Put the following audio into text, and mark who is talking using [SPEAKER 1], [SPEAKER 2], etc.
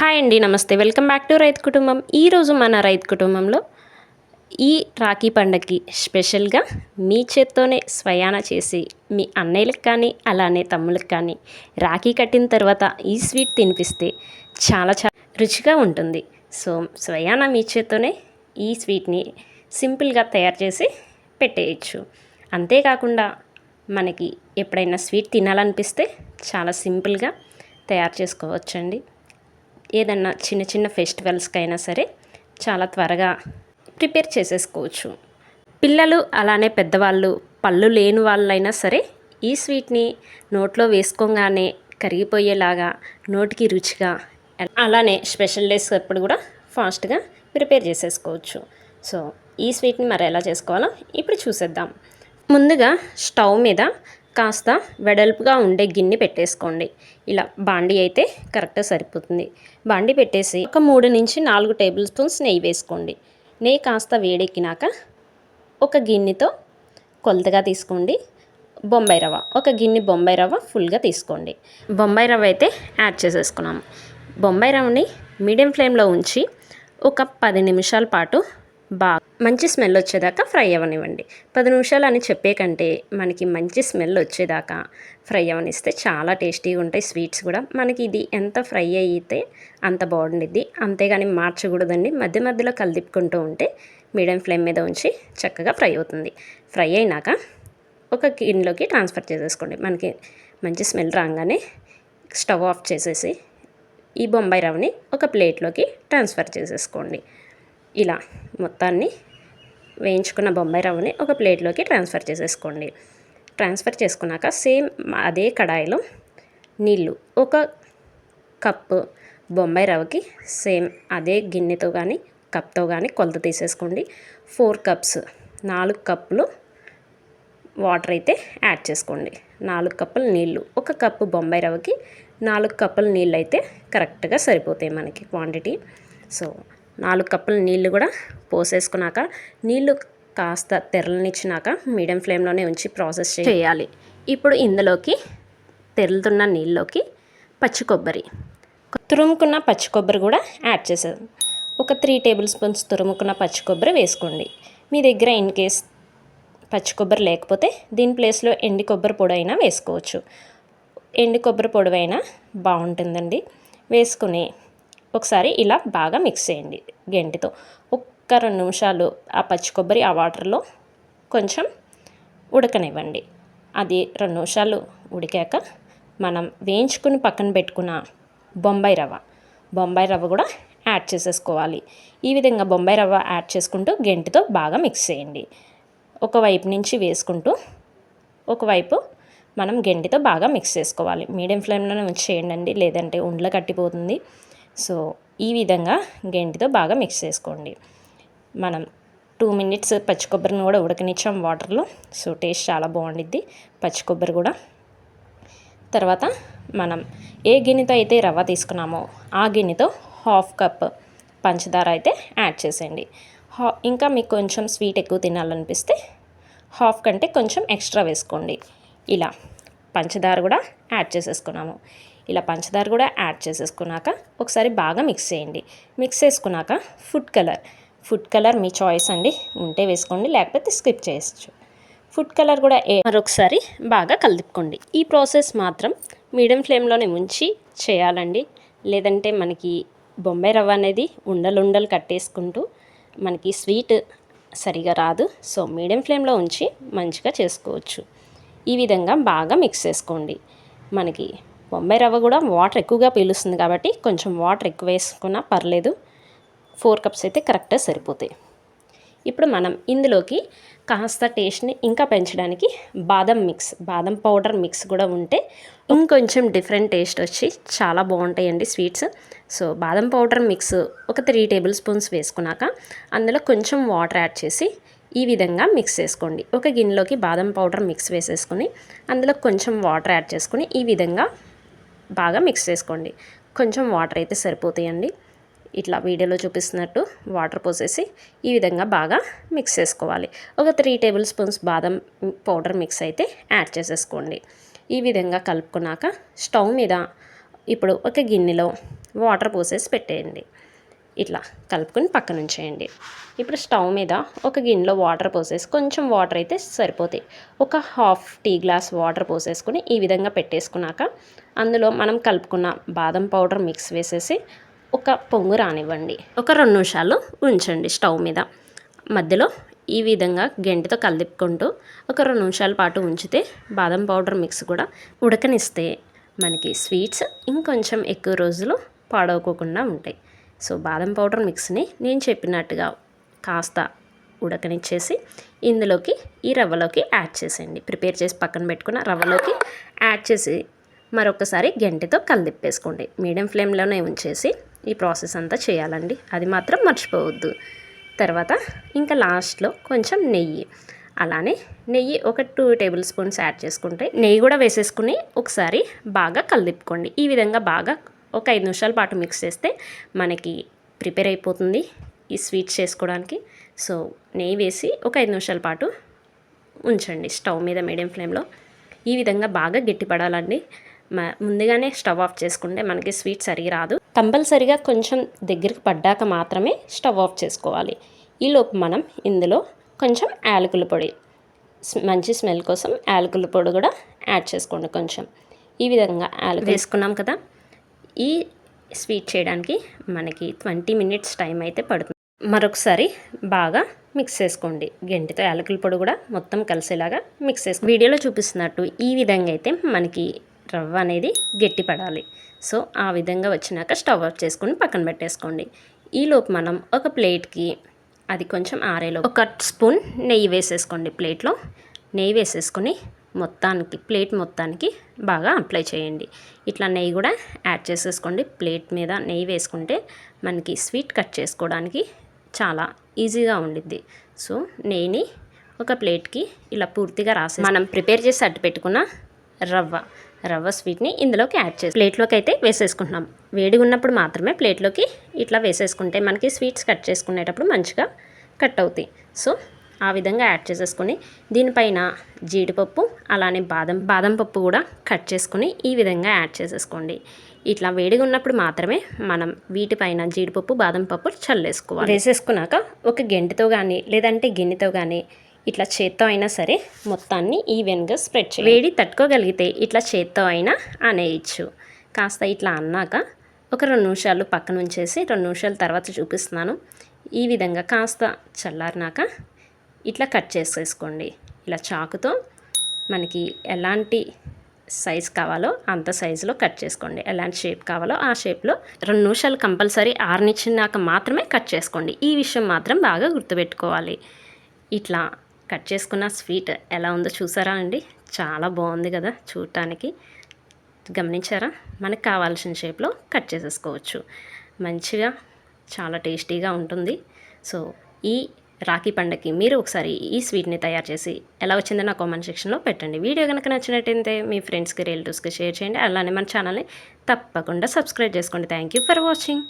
[SPEAKER 1] Hi అండి నమస్తే. Welcome back to రైతు కుటుంబం. ఈరోజు మన రైతు కుటుంబంలో ఈ రాఖీ పండగకి స్పెషల్గా మీ చేత్తోనే స్వయాన చేసి మీ అన్నయ్యలకు కానీ అలానే తమ్ముళ్ళకి కానీ రాఖీ కట్టిన తర్వాత ఈ స్వీట్ తినిపిస్తే చాలా చాలా రుచిగా ఉంటుంది. సో స్వయాన మీ చేత్తోనే ఈ స్వీట్ని సింపుల్గా తయారు చేసి పెట్టేయచ్చు. అంతేకాకుండా మనకి ఎప్పుడైనా స్వీట్ తినాలనిపిస్తే చాలా సింపుల్గా తయారు చేసుకోవచ్చండి. ఏదన్నా చిన్న చిన్న ఫెస్టివల్స్కి అయినా సరే చాలా త్వరగా ప్రిపేర్ చేసేసుకోవచ్చు. పిల్లలు అలానే పెద్దవాళ్ళు పళ్ళు లేని వాళ్ళైనా సరే ఈ స్వీట్ని నోట్లో వేసుకోగానే కరిగిపోయేలాగా నోటికి రుచిగా అలానే స్పెషల్ డేస్ అప్పుడు కూడా ఫాస్ట్గా ప్రిపేర్ చేసేసుకోవచ్చు. సో ఈ స్వీట్ని మరి ఎలా చేసుకోవాలో ఇప్పుడు చూసేద్దాం. ముందుగా స్టవ్ మీద కాస్త వెడల్పుగా ఉండే గిన్నె పెట్టేసుకోండి. ఇలా బాండి అయితే కరెక్ట్గా సరిపోతుంది. బాండి పెట్టేసి ఒక మూడు నుంచి నాలుగు టేబుల్ స్పూన్స్ నెయ్యి వేసుకోండి. నెయ్యి కాస్త వేడెక్కినాక ఒక గిన్నెతో కొలతగా తీసుకోండి. బొంబాయి రవ్వ ఒక గిన్నె బొంబాయి రవ్వ ఫుల్గా తీసుకోండి. బొంబాయి రవ్వ అయితే యాడ్ చేసేసుకున్నాము బొంబాయి రవ్వని మీడియం ఫ్లేమ్లో ఉంచి ఒక పది నిమిషాల పాటు బాగా మంచి స్మెల్ వచ్చేదాకా ఫ్రై అవ్వనివ్వండి. పది నిమిషాలు అని చెప్పే కంటే మనకి మంచి స్మెల్ వచ్చేదాకా ఫ్రై అవ్వనిస్తే చాలా టేస్టీగా ఉంటాయి స్వీట్స్ కూడా. మనకి ఇది ఎంత ఫ్రై అయితే అంత బాగుండిద్ది. అంతేగాని మార్చకూడదండి. మధ్య మధ్యలో కలిదిప్పుకుంటూ ఉంటే మీడియం ఫ్లేమ్ మీద ఉంచి చక్కగా ఫ్రై అవుతుంది. ఫ్రై అయినాక ఒక గిన్నెలోకి ట్రాన్స్ఫర్ చేసేసుకోండి. మనకి మంచి స్మెల్ రాగానే స్టవ్ ఆఫ్ చేసేసి ఈ బొంబాయి రవ్వని ఒక ప్లేట్లోకి ట్రాన్స్ఫర్ చేసేసుకోండి. ఇలా మొత్తాన్ని వేయించుకున్న బొంబాయి రవ్వని ఒక ప్లేట్లోకి ట్రాన్స్ఫర్ చేసేసుకోండి. ట్రాన్స్ఫర్ చేసుకున్నాక సేమ్ అదే కడాయిలో నీళ్ళు ఒక కప్పు బొంబాయి రవ్వకి సేమ్ అదే గిన్నెతో కానీ కప్తో కానీ కొలత తీసేసుకోండి. ఫోర్ కప్స్ నాలుగు కప్పులు వాటర్ అయితే యాడ్ చేసుకోండి. నాలుగు కప్పులు నీళ్ళు ఒక కప్పు బొంబాయి రవ్వకి నాలుగు కప్పుల నీళ్ళు అయితే కరెక్ట్గా సరిపోతాయి మనకి క్వాంటిటీ. సో నాలుగు కప్పుల నీళ్ళు కూడా పోసేసుకున్నాక నీళ్ళు కాస్త తెరలనిచ్చినాక మీడియం ఫ్లేమ్లోనే ఉంచి ప్రాసెస్ చేయాలి. ఇప్పుడు ఇందులోకి తెరులుతున్న నీళ్ళలోకి పచ్చి కొబ్బరి. తురుముకున్న పచ్చి కొబ్బరి కూడా యాడ్ చేసేది ఒక త్రీ టేబుల్ స్పూన్స్ తురుముకున్న పచ్చి కొబ్బరి వేసుకోండి. మీ దగ్గర ఇన్ కేస్ పచ్చి కొబ్బరి లేకపోతే దీని ప్లేస్లో ఎండి కొబ్బరి పొడి అయినా వేసుకోవచ్చు. ఎండి కొబ్బరి పొడివైనా బాగుంటుందండి. వేసుకుని ఒకసారి ఇలా బాగా మిక్స్ చేయండి గెంటితో. ఒక్క రెండు నిమిషాలు ఆ పచ్చి కొబ్బరి ఆ వాటర్లో కొంచెం ఉడకనివ్వండి. అది రెండు నిమిషాలు ఉడికాక మనం వేయించుకుని పక్కన పెట్టుకున్న బొంబాయి రవ్వ. బొంబాయి రవ్వ కూడా యాడ్ చేసేసుకోవాలి. ఈ విధంగా బొంబాయి రవ్వ యాడ్ చేసుకుంటూ గెంటితో బాగా మిక్స్ చేయండి. ఒకవైపు నుంచి వేసుకుంటూ ఒకవైపు మనం గెంటితో బాగా మిక్స్ చేసుకోవాలి. మీడియం ఫ్లేమ్లోనే ఉంచేయండి చేయండి లేదంటే ఉండ్ల కట్టిపోతుంది. సో ఈ విధంగా గెంటితో బాగా మిక్స్ చేసుకోండి. మనం టూ మినిట్స్ పచ్చి కొబ్బరిని కూడా ఉడకనిచ్చాం వాటర్లో. సో టేస్ట్ చాలా బాగుండిద్ది. పచ్చి కొబ్బరి కూడా. తర్వాత మనం ఏ గిన్నెతో అయితే రవ్వ తీసుకున్నామో ఆ గిన్నెతో హాఫ్ కప్ పంచదార అయితే యాడ్ చేసేయండి. హా ఇంకా మీకు కొంచెం స్వీట్ ఎక్కువ తినాలనిపిస్తే హాఫ్ కంటే కొంచెం ఎక్స్ట్రా వేసుకోండి. ఇలా పంచదార కూడా యాడ్ చేసేసుకున్నాము. ఇలా పంచదార కూడా యాడ్ చేసేసుకున్నాక ఒకసారి బాగా మిక్స్ చేయండి. మిక్స్ చేసుకున్నాక ఫుడ్ కలర్. ఫుడ్ కలర్ మీ చాయిస్ అండి. ఉంటే వేసుకోండి లేకపోతే స్కిప్ చేయొచ్చు. ఫుడ్ కలర్ కూడా ఏ మరొకసారి బాగా కలుపుకోండి. ఈ ప్రాసెస్ మాత్రం మీడియం ఫ్లేమ్లోనే ఉంచి చేయాలండి. లేదంటే మనకి బొంబాయి రవ్వ అనేది ఉండలుండలు కట్టేసుకుంటూ మనకి స్వీట్ సరిగా రాదు. సో మీడియం ఫ్లేమ్లో ఉంచి మంచిగా చేసుకోవచ్చు. ఈ విధంగా బాగా మిక్స్ చేసుకోండి. మనకి బొంబాయి రవ్వ కూడా వాటర్ ఎక్కువగా పీలుస్తుంది కాబట్టి కొంచెం వాటర్ ఎక్కువ వేసుకున్నా పర్లేదు. ఫోర్ కప్స్ అయితే కరెక్ట్గా సరిపోతాయి. ఇప్పుడు మనం ఇందులోకి కాస్త టేస్ట్ని ఇంకా పెంచడానికి బాదం మిక్స్ బాదం పౌడర్ మిక్స్ కూడా ఉంటే ఇంకొంచెం డిఫరెంట్ టేస్ట్ వచ్చి చాలా బాగుంటాయండి స్వీట్స్ సో బాదం పౌడర్ మిక్స్ ఒక త్రీ టేబుల్ స్పూన్స్ వేసుకున్నాక అందులో కొంచెం వాటర్ యాడ్ చేసి ఈ విధంగా మిక్స్ చేసుకోండి. ఒక గిన్నెలోకి బాదం పౌడర్ మిక్స్ వేసేసుకొని అందులో కొంచెం వాటర్ యాడ్ చేసుకుని ఈ విధంగా బాగా మిక్స్ చేసుకోండి. కొంచెం వాటర్ అయితే సరిపోతాయండి. ఇట్లా వీడియోలో చూపిస్తున్నట్టు వాటర్ పోసేసి ఈ విధంగా బాగా మిక్స్ చేసుకోవాలి. ఒక త్రీ టేబుల్ స్పూన్స్ బాదం పౌడర్ మిక్స్ అయితే యాడ్ చేసేసుకోండి. ఈ విధంగా కలుపుకున్నాక స్టవ్ మీద ఇప్పుడు ఒక గిన్నెలో వాటర్ పోసేసి పెట్టేయండి. ఇట్లా కలుపుకొని పక్కన ఉంచేయండి. ఇప్పుడు స్టవ్ మీద ఒక గిన్నెలో వాటర్ పోసేసి కొంచెం వాటర్ అయితే సరిపోతాయి. ఒక హాఫ్ టీ గ్లాస్ వాటర్ పోసేసుకుని ఈ విధంగా పెట్టేసుకున్నాక అందులో మనం కలుపుకున్న బాదం పౌడర్ మిక్స్ వేసేసి ఒక పొంగు రానివ్వండి. ఒక రెండు నిమిషాలు ఉంచండి స్టవ్ మీద. మధ్యలో ఈ విధంగా గెంటితో కలిపుకుంటూ ఒక రెండు నిమిషాల పాటు ఉంచితే బాదం పౌడర్ మిక్స్ కూడా ఉడకనిస్తే మనకి స్వీట్స్ ఇంకొంచెం ఎక్కువ రోజులు పాడవుకోకుండా ఉంటాయి. సో బాదం పౌడర్ మిక్స్ని నేను చెప్పినట్టుగా కాస్త ఉడకనిచ్చేసి ఇందులోకి ఈ రవ్వలోకి యాడ్ చేసేయండి. ప్రిపేర్ చేసి పక్కన పెట్టుకున్న రవ్వలోకి యాడ్ చేసి మరొకసారి గంటెతో కలిదిప్పేసుకోండి మీడియం ఫ్లేమ్లోనే ఉంచేసి ఈ ప్రాసెస్ అంతా చేయాలండి. అది మాత్రం మర్చిపోవద్దు. తర్వాత ఇంకా లాస్ట్లో కొంచెం నెయ్యి. అలానే నెయ్యి ఒక టూ టేబుల్ స్పూన్స్ యాడ్ చేసుకుంటే నెయ్యి కూడా వేసేసుకుని ఒకసారి బాగా కలిదిప్పుకోండి ఈ విధంగా బాగా ఒక ఐదు నిమిషాల పాటు మిక్స్ చేస్తే మనకి ప్రిపేర్ అయిపోతుంది ఈ స్వీట్స్ చేసుకోవడానికి. సో నెయ్యి వేసి ఒక ఐదు నిమిషాల పాటు ఉంచండి స్టవ్ మీద మీడియం ఫ్లేమ్లో. ఈ విధంగా బాగా గట్టిపడాలండి. ముందుగానే స్టవ్ ఆఫ్ చేసుకుంటే మనకి స్వీట్ సరిగా రాదు. కంపల్సరిగా కొంచెం దగ్గరికి పడ్డాక మాత్రమే స్టవ్ ఆఫ్ చేసుకోవాలి. ఈలోపు మనం ఇందులో కొంచెం యాలకుల పొడి మంచి స్మెల్ కోసం యాలకుల పొడి కూడా యాడ్ చేసుకోండి కొంచెం. ఈ విధంగా యాలకులు వేసుకున్నాం కదా ఈ స్వీట్ చేయడానికి మనకి ట్వంటీ మినిట్స్ టైం అయితే పడుతుంది. మరొకసారి బాగా మిక్స్ చేసుకోండి. గంటితో యాలకుల పొడి కూడా మొత్తం కలిసేలాగా మిక్స్ చేసుకోండి. వీడియోలో చూపిస్తున్నట్టు ఈ విధంగా అయితే మనకి రవ్వ అనేది గట్టి పడాలి సో ఆ విధంగా వచ్చినాక స్టవ్ ఆఫ్ చేసుకొని పక్కన పెట్టేసుకోండి. ఈలోపు మనం ఒక ప్లేట్కి అది కొంచెం ఆరేలో ఒక స్పూన్ నెయ్యి వేసేసుకోండి ప్లేట్లో. నెయ్యి వేసేసుకొని మొత్తానికి ప్లేట్ మొత్తానికి బాగా అప్లై చేయండి. ఇట్లా నెయ్యి కూడా యాడ్ చేసేసుకోండి. ప్లేట్ మీద నెయ్యి వేసుకుంటే మనకి స్వీట్ కట్ చేసుకోవడానికి చాలా ఈజీగా ఉండిద్ది. సో నెయ్యిని ఒక ప్లేట్కి ఇలా పూర్తిగా రాసి మనం ప్రిపేర్ చేసి అట్టు పెట్టుకున్న రవ్వ రవ్వ స్వీట్ని ఇందులోకి యాడ్ చేసి ప్లేట్లోకి అయితే వేసేసుకుంటున్నాం. వేడి ఉన్నప్పుడు మాత్రమే ప్లేట్లోకి ఇట్లా వేసేసుకుంటే మనకి స్వీట్స్ కట్ చేసుకునేటప్పుడు మంచిగా కట్ అవుతాయి. సో ఆ విధంగా యాడ్ చేసేసుకొని దీనిపైన జీడిపప్పు అలానే బాదం బాదం పప్పు కూడా కట్ చేసుకుని ఈ విధంగా యాడ్ చేసేసుకోండి. ఇట్లా వేడిగా ఉన్నప్పుడు మాత్రమే మనం వీటిపైన జీడిపప్పు బాదం పప్పు చల్లేసుకోవాలి. వేసేసుకున్నాక ఒక గెంటితో కానీ లేదంటే గిన్నెతో కానీ ఇట్లా చేత్తో అయినా సరే మొత్తాన్ని ఈవెన్గా స్ప్రెడ్ చేయాలి వేడి తట్టుకోగలిగితే ఇట్లా చేత్తో అయినా అనేయచ్చు. కాస్త ఇట్లా అన్నాక ఒక రెండు నిమిషాలు పక్కన ఉంచేసి రెండు నిమిషాల తర్వాత చూపిస్తున్నాను. ఈ విధంగా కాస్త చల్లారినాక ఇట్లా కట్ చేసేసుకోండి. ఇలా చాకుతో మనకి ఎలాంటి సైజ్ కావాలో అంత సైజులో కట్ చేసుకోండి. ఎలాంటి షేప్ కావాలో ఆ షేప్లో రెండు నిమిషాలు కంపల్సరీ ఆరునిచ్చినాక మాత్రమే కట్ చేసుకోండి. ఈ విషయం మాత్రం బాగా గుర్తుపెట్టుకోవాలి. ఇట్లా కట్ చేసుకున్న స్వీట్ ఎలా ఉందో చూసారా అండి? చాలా బాగుంది కదా చూడటానికి. గమనించారా? మనకు కావాల్సిన షేప్లో కట్ చేసేసుకోవచ్చు. మంచిగా చాలా టేస్టీగా ఉంటుంది. సో ఈ రాఖీ పండగకి మీరు ఒకసారి ఈ స్వీట్ని తయారు చేసి ఎలా వచ్చిందో నా కామెంట్ సెక్షన్లో పెట్టండి. వీడియో కనుక నచ్చినట్టయితే మీ ఫ్రెండ్స్కి రిలేటివ్స్కి షేర్ చేయండి. అలానే మన ఛానల్ని తప్పకుండా సబ్స్క్రైబ్ చేసుకోండి. Thank you for watching.